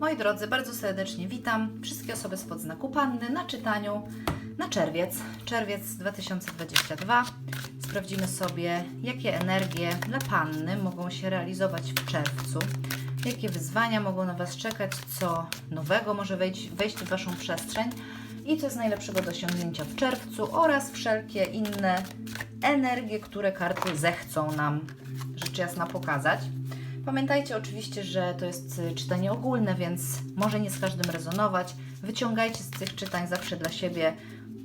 Moi drodzy, bardzo serdecznie witam wszystkie osoby spod znaku Panny na czytaniu na czerwiec, czerwiec 2022. Sprawdzimy sobie, jakie energie dla Panny mogą się realizować w czerwcu, jakie wyzwania mogą na Was czekać, co nowego może wejść, wejść w Waszą przestrzeń i co jest najlepszego do osiągnięcia w czerwcu oraz wszelkie inne energie, które karty zechcą nam rzecz jasna pokazać. Pamiętajcie oczywiście, że to jest y, czytanie ogólne, więc może nie z każdym rezonować. Wyciągajcie z tych czytań zawsze dla siebie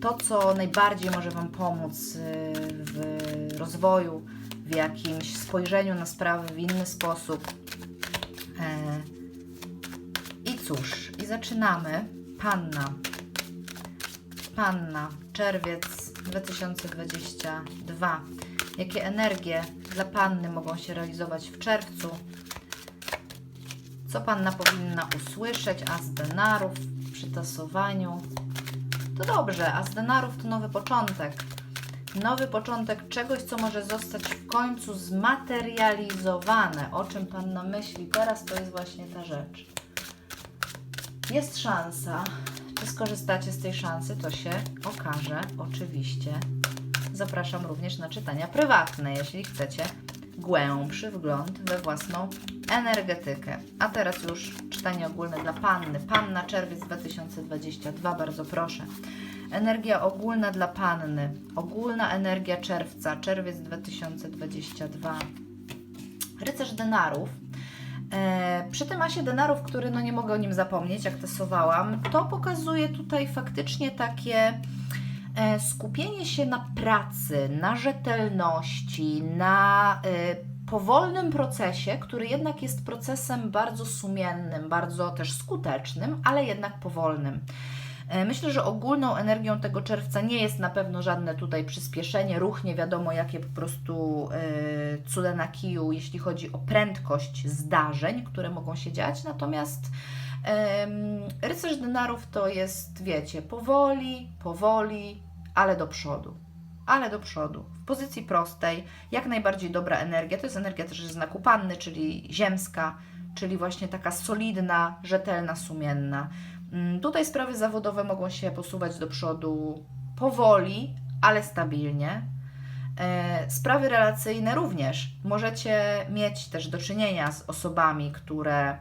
to, co najbardziej może Wam pomóc y, w rozwoju, w jakimś spojrzeniu na sprawy w inny sposób. E, I cóż, i zaczynamy. Panna. Panna, czerwiec 2022. Jakie energie dla Panny mogą się realizować w czerwcu? Co Panna powinna usłyszeć? As denarów przy tasowaniu. To dobrze, As denarów to nowy początek. Nowy początek czegoś, co może zostać w końcu zmaterializowane. O czym Panna myśli teraz, to jest właśnie ta rzecz. Jest szansa. Czy skorzystacie z tej szansy, to się okaże oczywiście. Zapraszam również na czytania prywatne, jeśli chcecie głębszy wgląd we własną energetykę. A teraz już czytanie ogólne dla Panny. Panna czerwiec 2022, bardzo proszę. Energia ogólna dla Panny. Ogólna energia czerwca, czerwiec 2022. Rycerz denarów. E, przy tym asie denarów, który no nie mogę o nim zapomnieć, jak tasowałam, to pokazuje tutaj faktycznie takie skupienie się na pracy, na rzetelności, na e, powolnym procesie, który jednak jest procesem bardzo sumiennym, bardzo też skutecznym, ale jednak powolnym. E, Myślę, że ogólną energią tego czerwca nie jest na pewno żadne tutaj przyspieszenie, ruch, nie wiadomo jakie po prostu e, cuda na kiju, jeśli chodzi o prędkość zdarzeń, które mogą się dziać. Natomiast rycerz denarów to jest, wiecie, powoli, powoli, ale do przodu. Ale do przodu. W pozycji prostej, jak najbardziej dobra energia. To jest energia też znaku panny, czyli ziemska, czyli właśnie taka solidna, rzetelna, sumienna. Mm, Tutaj sprawy zawodowe mogą się posuwać do przodu powoli, ale stabilnie. E, Sprawy relacyjne również. Możecie mieć też do czynienia z osobami, które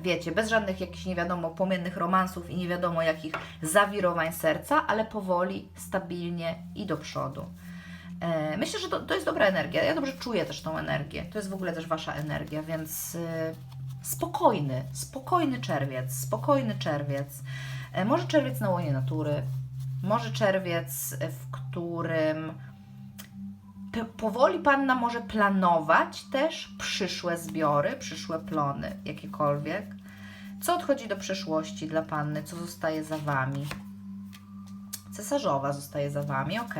wiecie, bez żadnych jakichś nie wiadomo płomiennych romansów i nie wiadomo jakich zawirowań serca, ale powoli, stabilnie i do przodu. E, Myślę, że to, to jest dobra energia. Ja dobrze czuję też tą energię. To jest w ogóle też Wasza energia, więc e, spokojny, spokojny czerwiec, spokojny czerwiec. E, Może czerwiec na łonie natury, może czerwiec, e, w którym powoli Panna może planować też przyszłe zbiory, przyszłe plony, jakiekolwiek. Co odchodzi do przeszłości dla Panny, co zostaje za Wami? Cesarzowa zostaje za Wami, ok.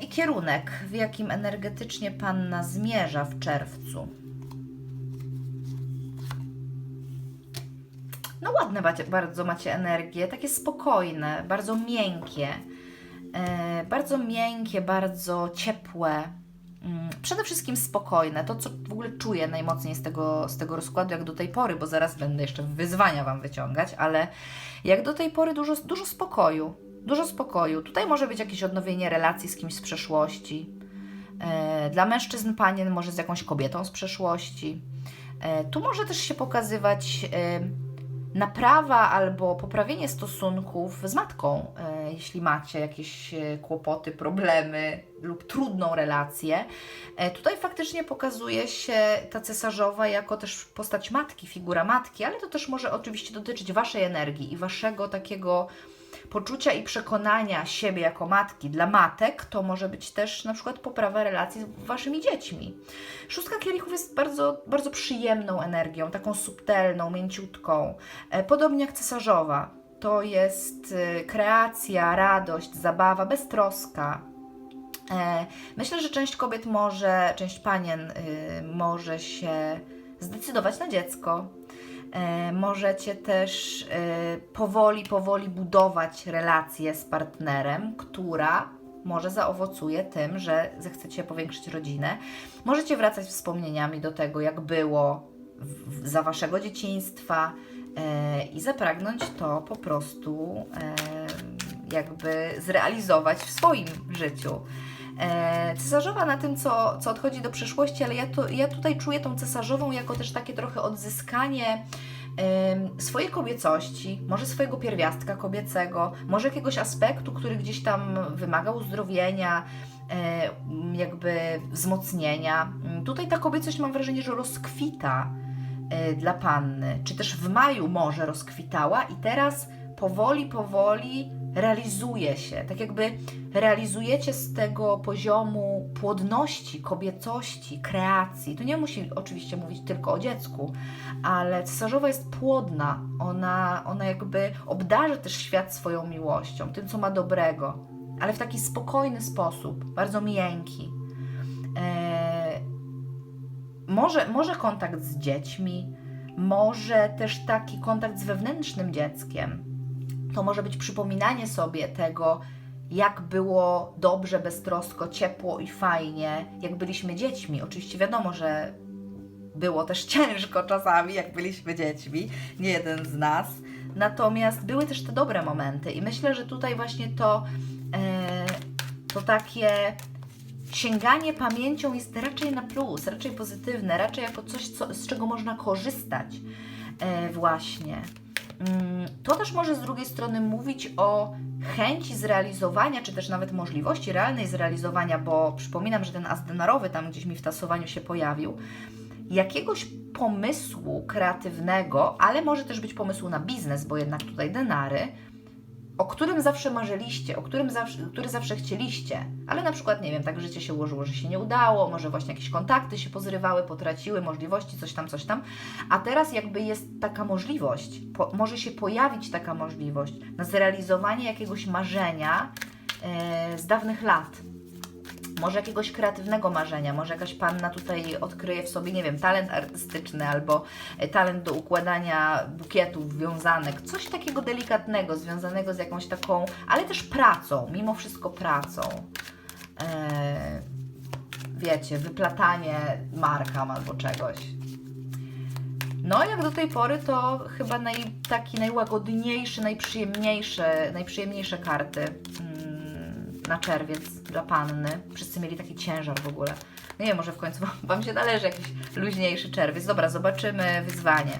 I kierunek, w jakim energetycznie Panna zmierza w czerwcu. No ładne bardzo macie energię, takie spokojne, bardzo miękkie. E, bardzo miękkie, bardzo ciepłe. Mm, Przede wszystkim spokojne. To, co w ogóle czuję najmocniej z tego, z tego rozkładu, jak do tej pory, bo zaraz będę jeszcze wyzwania Wam wyciągać, ale jak do tej pory dużo, dużo spokoju. Dużo spokoju. Tutaj może być jakieś odnowienie relacji z kimś z przeszłości. E, Dla mężczyzn, panien, może z jakąś kobietą z przeszłości. E, Tu może też się pokazywać naprawa albo poprawienie stosunków z matką, e, jeśli macie jakieś e, kłopoty, problemy lub trudną relację. E, Tutaj faktycznie pokazuje się ta cesarzowa jako też postać matki, figura matki, ale to też może oczywiście dotyczyć Waszej energii i Waszego takiego poczucia i przekonania siebie jako matki dla matek, to może być też na przykład poprawa relacji z waszymi dziećmi. Szóstka kielichów jest bardzo, bardzo przyjemną energią, taką subtelną, mięciutką, e, podobnie jak cesarzowa. To jest e, kreacja, radość, zabawa, beztroska. E, Myślę, że część kobiet może, część panien y, może się zdecydować na dziecko. E, Możecie też e, powoli, powoli budować relację z partnerem, która może zaowocuje tym, że zechcecie powiększyć rodzinę. Możecie wracać wspomnieniami do tego, jak było za waszego dzieciństwa e, i zapragnąć to po prostu jakby zrealizować w swoim życiu. E, cesarzowa na tym, co, co odchodzi do przyszłości, ale ja, to, ja tutaj czuję tą cesarzową jako też takie trochę odzyskanie swojej kobiecości, może swojego pierwiastka kobiecego, może jakiegoś aspektu, który gdzieś tam wymaga uzdrowienia, e, jakby wzmocnienia. Tutaj ta kobiecość mam wrażenie, że rozkwita e, dla panny, czy też w maju może rozkwitała i teraz powoli, powoli realizuje się. Tak jakby realizujecie z tego poziomu płodności, kobiecości, kreacji. Tu nie musi oczywiście mówić tylko o dziecku, ale cesarzowa jest płodna. Ona, ona jakby obdarza też świat swoją miłością, tym, co ma dobrego, ale w taki spokojny sposób, bardzo miękki. Eee, może, może kontakt z dziećmi, może też taki kontakt z wewnętrznym dzieckiem. To może być przypominanie sobie tego, jak było dobrze, beztrosko, ciepło i fajnie, jak byliśmy dziećmi. Oczywiście wiadomo, że było też ciężko czasami, jak byliśmy dziećmi, nie jeden z nas. Natomiast były też te dobre momenty i myślę, że tutaj właśnie to, e, to takie sięganie pamięcią jest raczej na plus, raczej pozytywne, raczej jako coś, co, z czego można korzystać e, właśnie. Mm, To też może z drugiej strony mówić o chęci zrealizowania, czy też nawet możliwości realnej zrealizowania, bo przypominam, że ten as denarowy tam gdzieś mi w tasowaniu się pojawił, jakiegoś pomysłu kreatywnego, ale może też być pomysłu na biznes, bo jednak tutaj denary, o którym zawsze marzyliście, o którym zawsze, który zawsze chcieliście, ale na przykład, nie wiem, tak życie się ułożyło, że się nie udało, może właśnie jakieś kontakty się pozrywały, potraciły, możliwości, coś tam, coś tam, a teraz jakby jest taka możliwość, po, może się pojawić taka możliwość na zrealizowanie jakiegoś marzenia e, z dawnych lat. Może jakiegoś kreatywnego marzenia, może jakaś panna tutaj odkryje w sobie, nie wiem, talent artystyczny albo e, talent do układania bukietów, wiązanek, coś takiego delikatnego, związanego z jakąś taką, ale też pracą, mimo wszystko pracą. E, wiecie, wyplatanie markam albo czegoś. No, jak do tej pory, to chyba naj, taki najłagodniejszy, najprzyjemniejszy, najprzyjemniejsze karty na czerwiec dla panny. Wszyscy mieli taki ciężar w ogóle. No nie może w końcu wam, się należy jakiś luźniejszy czerwiec. Dobra, zobaczymy wyzwanie.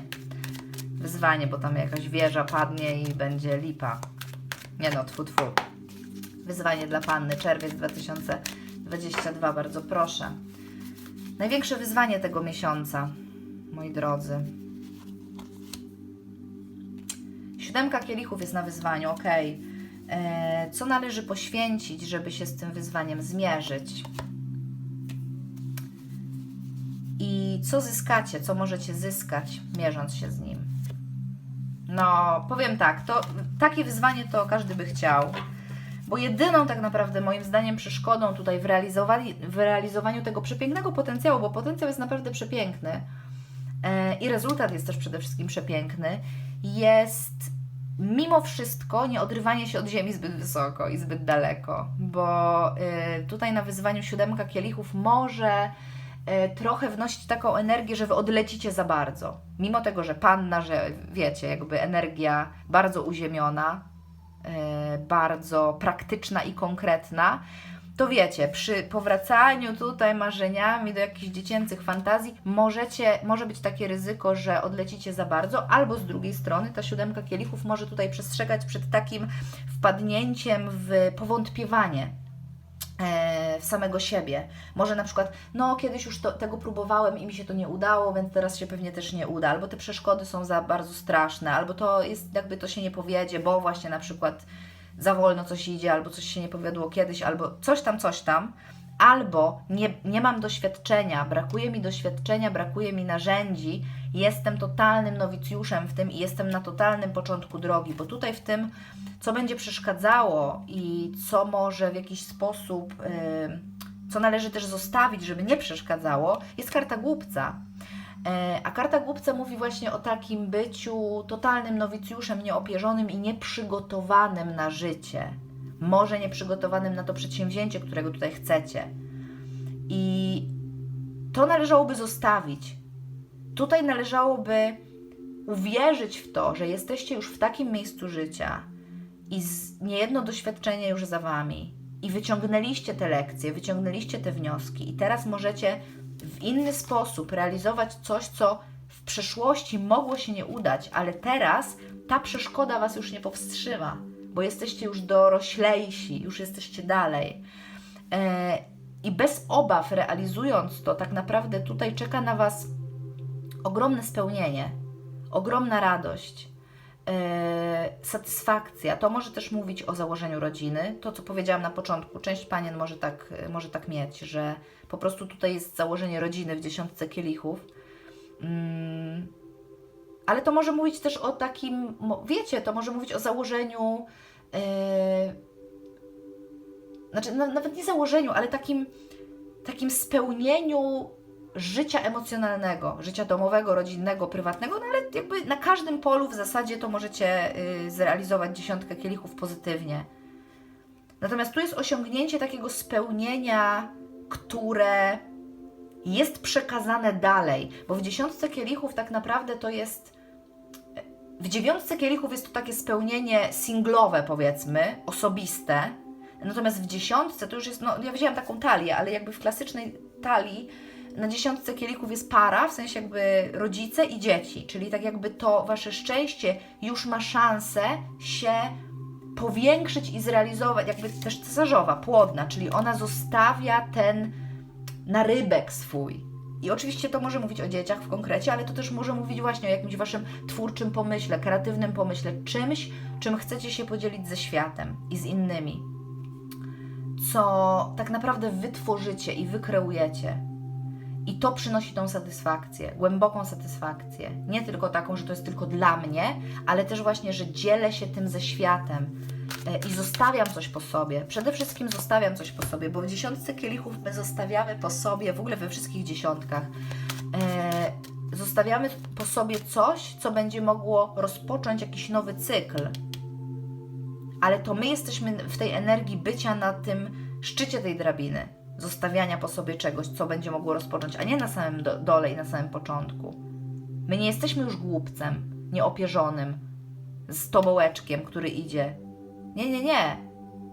Wyzwanie, bo tam jakaś wieża padnie i będzie lipa. Nie no, tfu, tfu. Wyzwanie dla panny, czerwiec 2022, bardzo proszę. Największe wyzwanie tego miesiąca, moi drodzy. Siódemka kielichów jest na wyzwaniu, ok. E, Co należy poświęcić, żeby się z tym wyzwaniem zmierzyć? I co zyskacie, co możecie zyskać, mierząc się z nim? No, powiem tak, to takie wyzwanie to każdy by chciał. Bo jedyną tak naprawdę moim zdaniem przeszkodą tutaj w, w realizowaniu tego przepięknego potencjału, bo potencjał jest naprawdę przepiękny e, i rezultat jest też przede wszystkim przepiękny, jest mimo wszystko nie odrywanie się od ziemi zbyt wysoko i zbyt daleko, bo y, tutaj na wyzwaniu siódemka kielichów może y, trochę wnosić taką energię, że wy odlecicie za bardzo. Mimo tego, że panna, że wiecie, jakby energia bardzo uziemiona, y, bardzo praktyczna i konkretna, to wiecie, przy powracaniu tutaj marzeniami do jakichś dziecięcych fantazji, możecie, może być takie ryzyko, że odlecicie za bardzo, albo z drugiej strony ta siódemka kielichów może tutaj przestrzegać przed takim wpadnięciem w powątpiewanie e, w samego siebie. Może na przykład, no kiedyś już to, tego próbowałem i mi się to nie udało, więc teraz się pewnie też nie uda, albo te przeszkody są za bardzo straszne, albo to jest jakby to się nie powiedzie, bo właśnie na przykład za wolno coś idzie, albo coś się nie powiodło kiedyś, albo coś tam, coś tam, albo nie, nie mam doświadczenia, brakuje mi doświadczenia, brakuje mi narzędzi, jestem totalnym nowicjuszem w tym i jestem na totalnym początku drogi, bo tutaj w tym, co będzie przeszkadzało i co może w jakiś sposób, yy, co należy też zostawić, żeby nie przeszkadzało, jest karta głupca. E, A karta głupca mówi właśnie o takim byciu totalnym nowicjuszem, nieopierzonym i nieprzygotowanym na życie. Może nieprzygotowanym na to przedsięwzięcie, którego tutaj chcecie. I to należałoby zostawić. tutaj należałoby uwierzyć w to, że jesteście już w takim miejscu życia i niejedno doświadczenie już za wami i wyciągnęliście te lekcje, wyciągnęliście te wnioski i teraz możecie w inny sposób realizować coś, co w przeszłości mogło się nie udać, ale teraz ta przeszkoda was już nie powstrzyma, bo jesteście już doroślejsi, już jesteście dalej. E, I bez obaw realizując to, tak naprawdę tutaj czeka na was ogromne spełnienie, ogromna radość, satysfakcja. To może też mówić o założeniu rodziny. To, co powiedziałam na początku, część panien może tak, może tak mieć, że po prostu tutaj jest założenie rodziny w dziesiątce kielichów. Mm, ale to może mówić też o takim, wiecie, to może mówić o założeniu, e, znaczy na, nawet nie założeniu, ale takim, takim spełnieniu życia emocjonalnego, życia domowego, rodzinnego, prywatnego, no ale jakby na każdym polu w zasadzie to możecie y, zrealizować dziesiątkę kielichów pozytywnie. Natomiast tu jest osiągnięcie takiego spełnienia, które jest przekazane dalej, bo w dziesiątce kielichów tak naprawdę to jest. W dziewiątce kielichów jest to takie spełnienie singlowe, powiedzmy, osobiste. Natomiast w dziesiątce to już jest, no ja wzięłam taką talię, ale jakby w klasycznej talii na dziesiątce kielichów jest para, w sensie jakby rodzice i dzieci, czyli tak jakby to wasze szczęście już ma szansę się powiększyć i zrealizować, jakby też cesarzowa, płodna, czyli ona zostawia ten narybek swój. I oczywiście to może mówić o dzieciach w konkrecie, ale to też może mówić właśnie o jakimś waszym twórczym pomyśle, kreatywnym pomyśle, czymś, czym chcecie się podzielić ze światem i z innymi. Co tak naprawdę wytworzycie i wykreujecie. I to przynosi tą satysfakcję, głęboką satysfakcję. Nie tylko taką, że to jest tylko dla mnie, ale też właśnie, że dzielę się tym ze światem e, i zostawiam coś po sobie. Przede wszystkim zostawiam coś po sobie, bo w dziesiątce kielichów my zostawiamy po sobie, w ogóle we wszystkich dziesiątkach, e, zostawiamy po sobie coś, co będzie mogło rozpocząć jakiś nowy cykl. Ale to my jesteśmy w tej energii bycia na tym szczycie tej drabiny zostawiania po sobie czegoś, co będzie mogło rozpocząć, a nie na samym do, dole i na samym początku. My nie jesteśmy już głupcem, nieopierzonym, z tobołeczkiem, który idzie. Nie, nie, nie.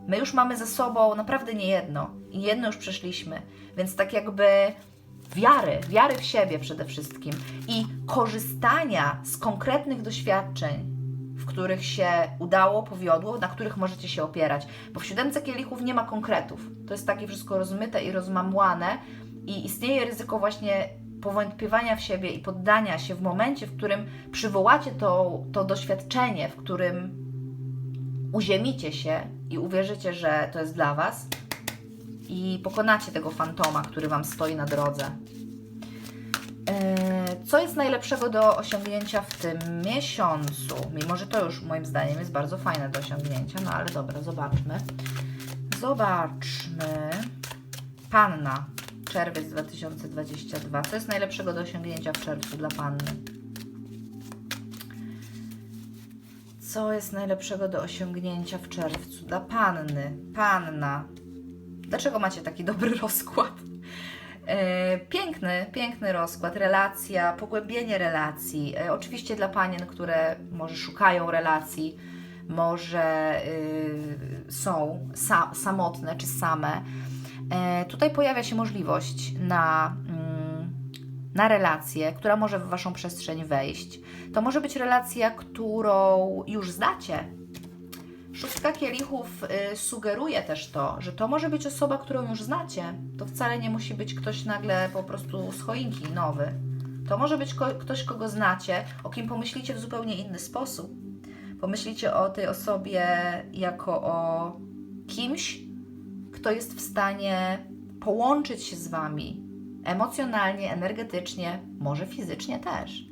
My już mamy za sobą naprawdę nie jedno i jedno już przeszliśmy, więc tak jakby wiary, wiary w siebie przede wszystkim i korzystania z konkretnych doświadczeń, w których się udało, powiodło, na których możecie się opierać. Bo w siódemce kielichów nie ma konkretów. To jest takie wszystko rozmyte i rozmamłane i istnieje ryzyko właśnie powątpiewania w siebie i poddania się w momencie, w którym przywołacie to, to doświadczenie, w którym uziemicie się i uwierzycie, że to jest dla Was i pokonacie tego fantoma, który Wam stoi na drodze. Eee, Co jest najlepszego do osiągnięcia w tym miesiącu? Mimo, że to już moim zdaniem jest bardzo fajne do osiągnięcia, no ale dobra, zobaczmy. Zobaczmy. Panna, czerwiec 2022. Co jest najlepszego do osiągnięcia w czerwcu dla panny? Co jest najlepszego do osiągnięcia w czerwcu dla panny? Panna. Dlaczego macie taki dobry rozkład? E, Piękny, piękny rozkład, relacja, pogłębienie relacji. E, Oczywiście dla panien, które może szukają relacji, może y, są sa, samotne czy same. E, Tutaj pojawia się możliwość na, mm, na relację, która może w Waszą przestrzeń wejść. To może być relacja, którą już znacie, Szóstka kielichów y, sugeruje też to, że to może być osoba, którą już znacie. To wcale nie musi być ktoś nagle po prostu z choinki nowy. To może być ko- ktoś, kogo znacie, o kim pomyślicie w zupełnie inny sposób. Pomyślicie o tej osobie jako o kimś, kto jest w stanie połączyć się z Wami emocjonalnie, energetycznie, może fizycznie też.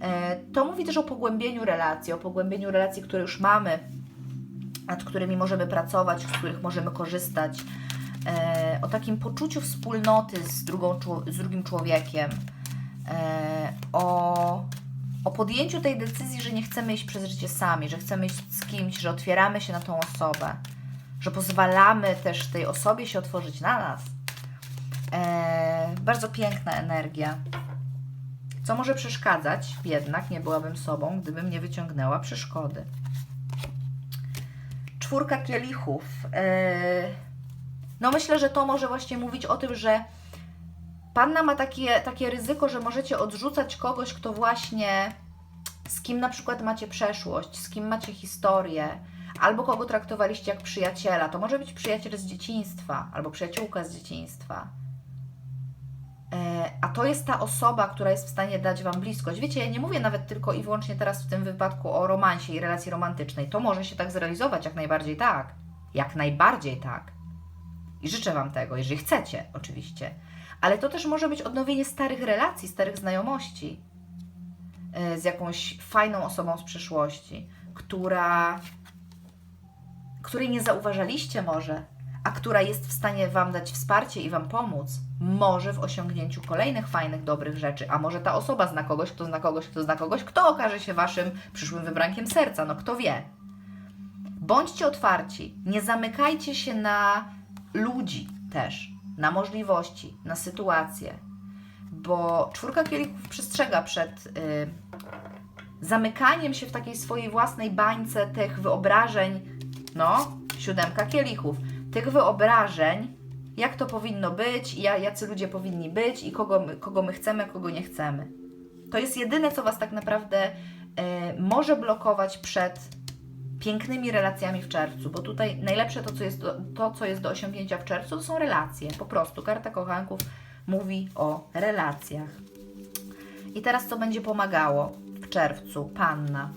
E, To mówi też o pogłębieniu relacji, o pogłębieniu relacji, które już mamy, nad którymi możemy pracować, z których możemy korzystać, e, o takim poczuciu wspólnoty z, drugą, z drugim człowiekiem, e, o, o podjęciu tej decyzji, że nie chcemy iść przez życie sami, że chcemy iść z kimś, że otwieramy się na tą osobę, że pozwalamy też tej osobie się otworzyć na nas. E, bardzo piękna energia. Co może przeszkadzać? Jednak nie byłabym sobą, gdybym nie wyciągnęła przeszkody. Czwórka kielichów. Yy, No myślę, że to może właśnie mówić o tym, że Panna ma takie, takie ryzyko, że możecie odrzucać kogoś, kto właśnie z kim na przykład macie przeszłość, z kim macie historię, albo kogo traktowaliście jak przyjaciela. To może być przyjaciel z dzieciństwa, albo przyjaciółka z dzieciństwa. E, A to jest ta osoba, która jest w stanie dać Wam bliskość. Wiecie, ja nie mówię nawet tylko i wyłącznie teraz w tym wypadku o romansie i relacji romantycznej. To może się tak zrealizować, jak najbardziej tak. Jak najbardziej tak. I życzę Wam tego, jeżeli chcecie, oczywiście. Ale to też może być odnowienie starych relacji, starych znajomości e, z jakąś fajną osobą z przeszłości, która, której nie zauważaliście może, a która jest w stanie Wam dać wsparcie i Wam pomóc, może w osiągnięciu kolejnych fajnych, dobrych rzeczy, a może ta osoba zna kogoś, kto zna kogoś, kto zna kogoś, kto okaże się Waszym przyszłym wybrankiem serca, no kto wie. Bądźcie otwarci, nie zamykajcie się na ludzi też, na możliwości, na sytuacje, bo czwórka kielichów przestrzega przed y, zamykaniem się w takiej swojej własnej bańce tych wyobrażeń, no, siódemka kielichów, tych wyobrażeń, jak to powinno być, ja- jacy ludzie powinni być i kogo my, kogo my chcemy, kogo nie chcemy. To jest jedyne, co Was tak naprawdę y, może blokować przed pięknymi relacjami w czerwcu, bo tutaj najlepsze to co, jest do, to, co jest do osiągnięcia w czerwcu, to są relacje. Po prostu karta kochanków mówi o relacjach. I teraz co będzie pomagało w czerwcu? Panna.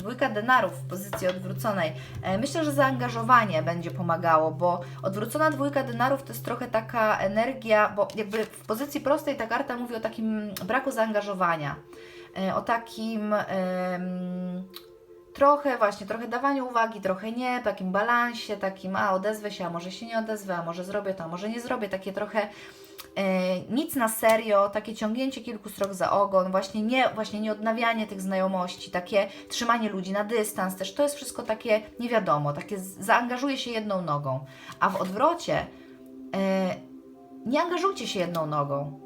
Dwójka denarów w pozycji odwróconej. E, Myślę, że zaangażowanie będzie pomagało, bo odwrócona dwójka denarów to jest trochę taka energia, bo jakby w pozycji prostej ta karta mówi o takim braku zaangażowania, e, o takim trochę właśnie, trochę dawaniu uwagi, trochę nie, takim balansie, takim a odezwę się, a może się nie odezwę, a może zrobię to, a może nie zrobię, takie trochę nic na serio, takie ciągnięcie kilku strok za ogon, właśnie nie, właśnie nie odnawianie tych znajomości, takie trzymanie ludzi na dystans też, to jest wszystko takie nie wiadomo, takie zaangażuje się jedną nogą, a w odwrocie e, nie angażujcie się jedną nogą,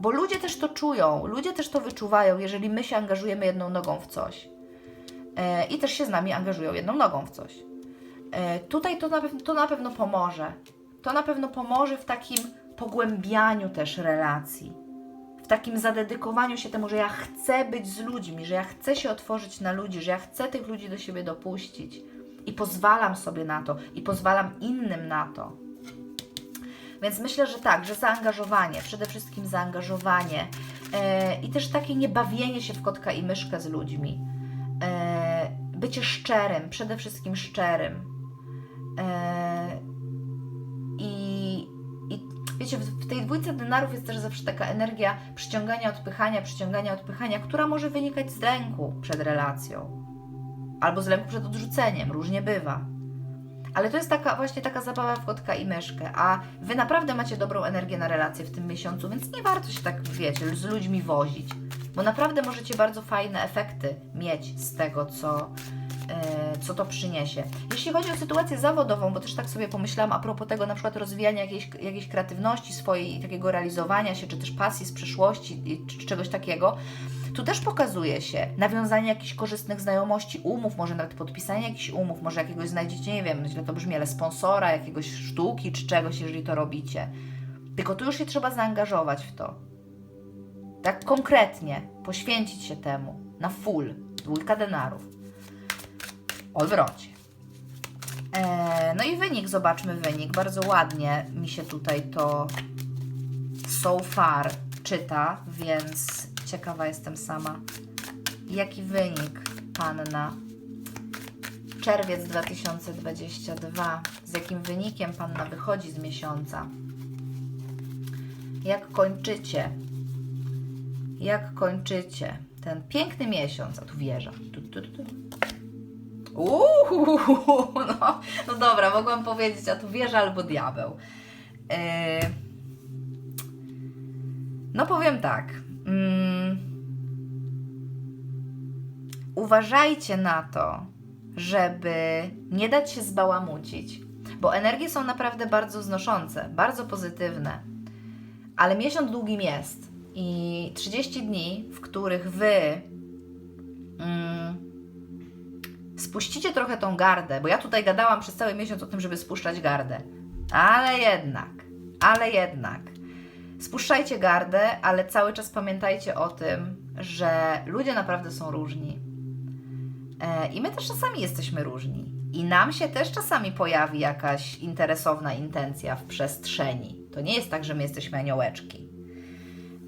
bo ludzie też to czują, ludzie też to wyczuwają, jeżeli my się angażujemy jedną nogą w coś e, i też się z nami angażują jedną nogą w coś. E, tutaj to na, to na pewno pomoże. To na pewno pomoże w takim pogłębianiu też relacji. W takim zadedykowaniu się temu, że ja chcę być z ludźmi, że ja chcę się otworzyć na ludzi, że ja chcę tych ludzi do siebie dopuścić. I pozwalam sobie na to, i pozwalam innym na to. Więc myślę, że tak, że zaangażowanie, przede wszystkim zaangażowanie e, i też takie niebawienie się w kotka i myszkę z ludźmi. E, bycie szczerym, przede wszystkim szczerym. I wiecie, w, tej dwójce denarów jest też zawsze taka energia przyciągania, odpychania, przyciągania, odpychania, która może wynikać z lęku przed relacją. Albo z lęku przed odrzuceniem, różnie bywa. Ale to jest taka właśnie taka zabawa w kotka i myszkę, a Wy naprawdę macie dobrą energię na relacje w tym miesiącu, więc nie warto się tak, wiecie, z ludźmi wozić, bo naprawdę możecie bardzo fajne efekty mieć z tego, co, co to przyniesie. Jeśli chodzi o sytuację zawodową, bo też tak sobie pomyślałam a propos tego na przykład rozwijania jakiejś, jakiejś kreatywności swojej, takiego realizowania się, czy też pasji z przeszłości, czy czegoś takiego, tu też pokazuje się nawiązanie jakichś korzystnych znajomości, umów, może nawet podpisanie jakichś umów, może jakiegoś znajdziecie, nie wiem, źle to brzmi, ale sponsora, jakiegoś sztuki czy czegoś, jeżeli to robicie. Tylko tu już się trzeba zaangażować w to. Tak konkretnie, poświęcić się temu, na full, dwójka denarów. Odwrocie. Eee, no i wynik, zobaczmy wynik. Bardzo ładnie mi się tutaj to so far czyta, więc ciekawa jestem sama. Jaki wynik, panna? Czerwiec 2022. Z jakim wynikiem panna wychodzi z miesiąca? Jak kończycie? Jak kończycie ten piękny miesiąc? A tu wieża. Tu, tu, tu. Uuu, no, no dobra, mogłam powiedzieć, a tu wieża albo diabeł. Yy, no powiem tak. Mm, uważajcie na to, żeby nie dać się zbałamucić, bo energie są naprawdę bardzo znoszące, bardzo pozytywne. Ale miesiąc długim jest i 30 dni, w których wy mm, spuścicie trochę tą gardę, bo ja tutaj gadałam przez cały miesiąc o tym, żeby spuszczać gardę. Ale jednak, ale jednak. Spuszczajcie gardę, ale cały czas pamiętajcie o tym, że ludzie naprawdę są różni. E, I my też czasami jesteśmy różni. I nam się też czasami pojawi jakaś interesowna intencja w przestrzeni. To nie jest tak, że my jesteśmy aniołeczki.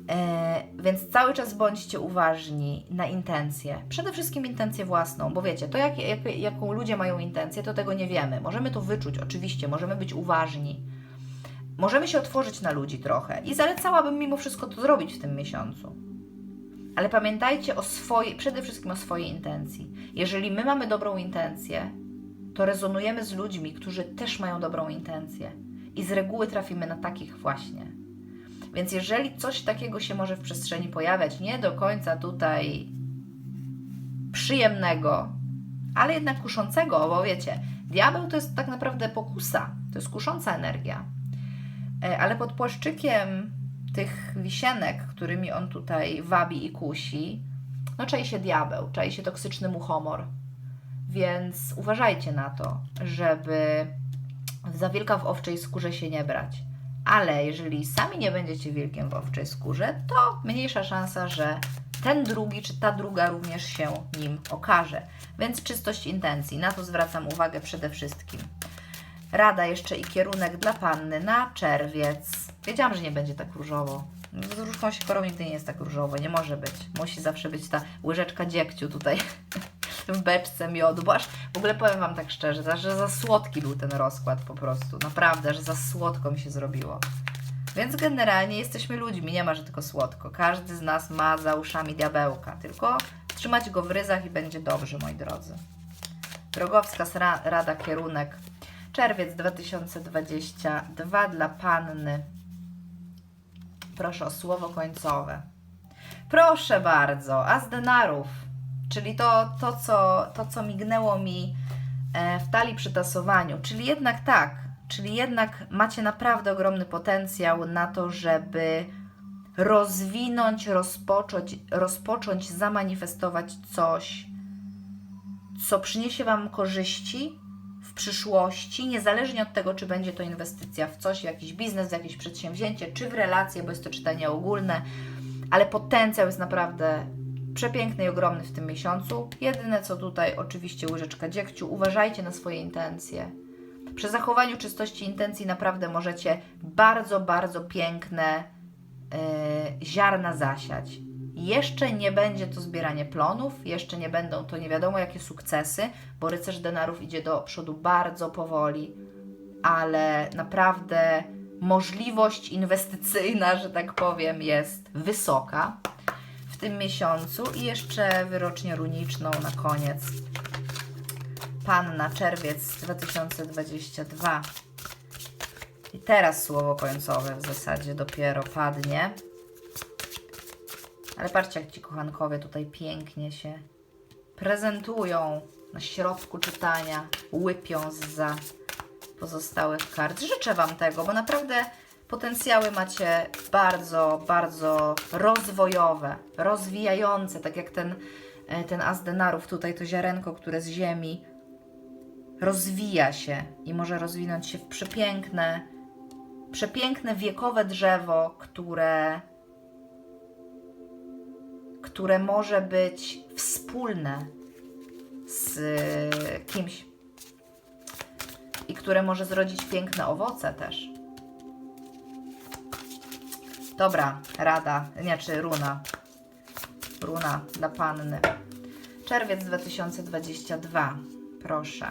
E, więc cały czas bądźcie uważni na intencje. Przede wszystkim intencję własną, bo wiecie, to jak, jak, jaką ludzie mają intencję, to tego nie wiemy. Możemy to wyczuć, oczywiście, możemy być uważni. Możemy się otworzyć na ludzi trochę i zalecałabym mimo wszystko to zrobić w tym miesiącu. Ale pamiętajcie o swojej, przede wszystkim o swojej intencji. Jeżeli my mamy dobrą intencję, to rezonujemy z ludźmi, którzy też mają dobrą intencję. I z reguły trafimy na takich właśnie. Więc jeżeli coś takiego się może w przestrzeni pojawiać, nie do końca tutaj przyjemnego, ale jednak kuszącego, bo wiecie, diabeł to jest tak naprawdę pokusa, to jest kusząca energia. E, Ale pod płaszczykiem tych wisienek, którymi on tutaj wabi i kusi, no czai się diabeł, czai się toksyczny muchomor. Więc uważajcie na to, żeby za wilka w owczej skórze się nie brać. Ale jeżeli sami nie będziecie wilkiem w owczej skórze, to mniejsza szansa, że ten drugi czy ta druga również się nim okaże. Więc czystość intencji, na to zwracam uwagę przede wszystkim. Rada jeszcze i kierunek dla panny na czerwiec. Wiedziałam, że nie będzie tak różowo. Z różką sikorą nigdy nie jest tak różowo, nie może być. Musi zawsze być ta łyżeczka dziegciu tutaj w beczce miodu, bo aż w ogóle powiem Wam tak szczerze, że za słodki był ten rozkład po prostu. Naprawdę, że za słodko mi się zrobiło. Więc generalnie jesteśmy ludźmi, nie ma, że tylko słodko. Każdy z nas ma za uszami diabełka, tylko trzymać go w ryzach i będzie dobrze, moi drodzy. Drogowska sra- Rada Kierunek. Czerwiec 2022 dla Panny. Proszę o słowo końcowe. Proszę bardzo, As denarów, czyli to, to, co, to co mignęło mi e, w talii przy tasowaniu. Czyli jednak tak, czyli jednak macie naprawdę ogromny potencjał na to, żeby rozwinąć, rozpocząć, rozpocząć zamanifestować coś, co przyniesie Wam korzyści w przyszłości, niezależnie od tego, czy będzie to inwestycja w coś, w jakiś biznes, w jakieś przedsięwzięcie, czy w relacje, bo jest to czytanie ogólne, ale potencjał jest naprawdę przepiękny i ogromny w tym miesiącu. Jedyne co tutaj, oczywiście łyżeczka dziegciu, uważajcie na swoje intencje. Przy zachowaniu czystości intencji naprawdę możecie bardzo, bardzo piękne yy, ziarna zasiać. Jeszcze nie będzie to zbieranie plonów, jeszcze nie będą to nie wiadomo jakie sukcesy, bo rycerz denarów idzie do przodu bardzo powoli, ale naprawdę możliwość inwestycyjna, że tak powiem, jest wysoka w tym miesiącu i jeszcze wyrocznię runiczną na koniec. Panna czerwiec 2022. I teraz słowo końcowe w zasadzie dopiero padnie. Ale patrzcie, jak ci kochankowie tutaj pięknie się prezentują na środku czytania, łypią za pozostałych kart. Życzę Wam tego, bo naprawdę potencjały macie bardzo, bardzo rozwojowe, rozwijające, tak jak ten, e, ten as denarów, tutaj to ziarenko, które z ziemi rozwija się i może rozwinąć się w przepiękne, przepiękne wiekowe drzewo, które które może być wspólne z kimś i które może zrodzić piękne owoce też. Dobra, rada, nie, czy runa. Runa dla panny. Czerwiec 2022. Proszę.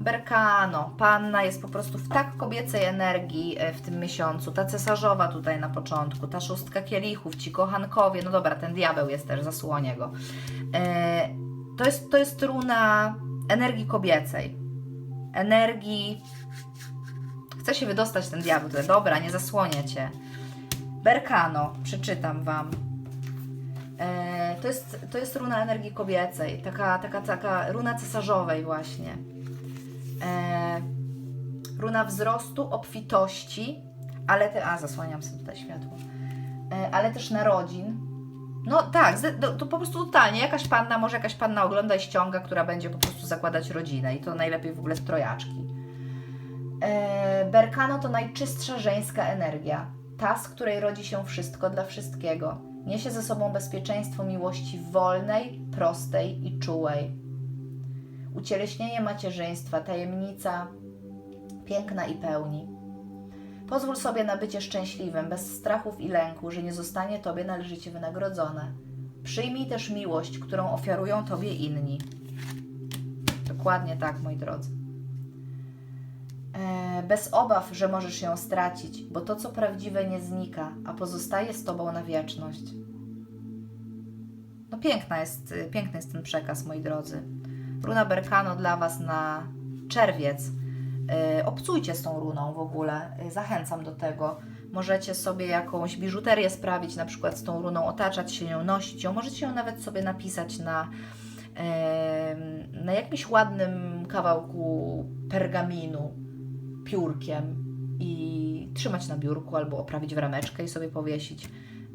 Berkano, panna jest po prostu w tak kobiecej energii e, w tym miesiącu. Ta cesarzowa tutaj na początku, ta szóstka kielichów, ci kochankowie. No dobra, ten diabeł jest też, zasłonię go. E, to, jest, to jest runa energii kobiecej. Energii. Chce się wydostać ten diabeł. Dobra, nie zasłonię cię. Berkano, przeczytam wam. E, to, jest, to jest runa energii kobiecej, taka, taka, taka runa cesarzowej właśnie. E, runa wzrostu, obfitości, ale te, a zasłaniam sobie tutaj światło, E, ale też narodzin. No tak, to, to po prostu totalnie. Jakaś panna, może jakaś panna ogląda i ściąga, która będzie po prostu zakładać rodzinę i to najlepiej w ogóle z trojaczki. E, Berkano to najczystsza żeńska energia, ta, z której rodzi się wszystko dla wszystkiego. Niesie ze sobą bezpieczeństwo miłości wolnej, prostej i czułej. Ucieleśnienie macierzyństwa, tajemnica, piękna i pełni. Pozwól sobie na bycie szczęśliwym, bez strachów i lęku, że nie zostanie Tobie należycie wynagrodzone. Przyjmij też miłość, którą ofiarują Tobie inni. Dokładnie tak, moi drodzy. E, bez obaw, że możesz ją stracić, bo to, co prawdziwe, nie znika, a pozostaje z Tobą na wieczność. No piękna jest, y, piękny jest ten przekaz, moi drodzy. Runa Berkano dla Was na czerwiec. Y, Obcujcie z tą runą w ogóle. Y, Zachęcam do tego. Możecie sobie jakąś biżuterię sprawić, na przykład z tą runą, otaczać się nią, nosić ją. Możecie ją nawet sobie napisać na, na jakimś ładnym kawałku pergaminu, piórkiem i trzymać na biurku albo oprawić w rameczkę i sobie powiesić.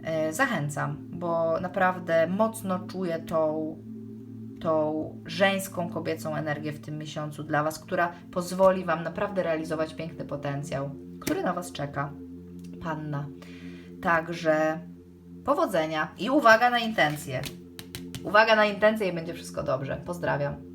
E, Zachęcam, bo naprawdę mocno czuję tą, tą żeńską, kobiecą energię w tym miesiącu dla Was, która pozwoli Wam naprawdę realizować piękny potencjał, który na Was czeka. Panna. Także powodzenia i uwaga na intencje. Uwaga na intencje i będzie wszystko dobrze. Pozdrawiam.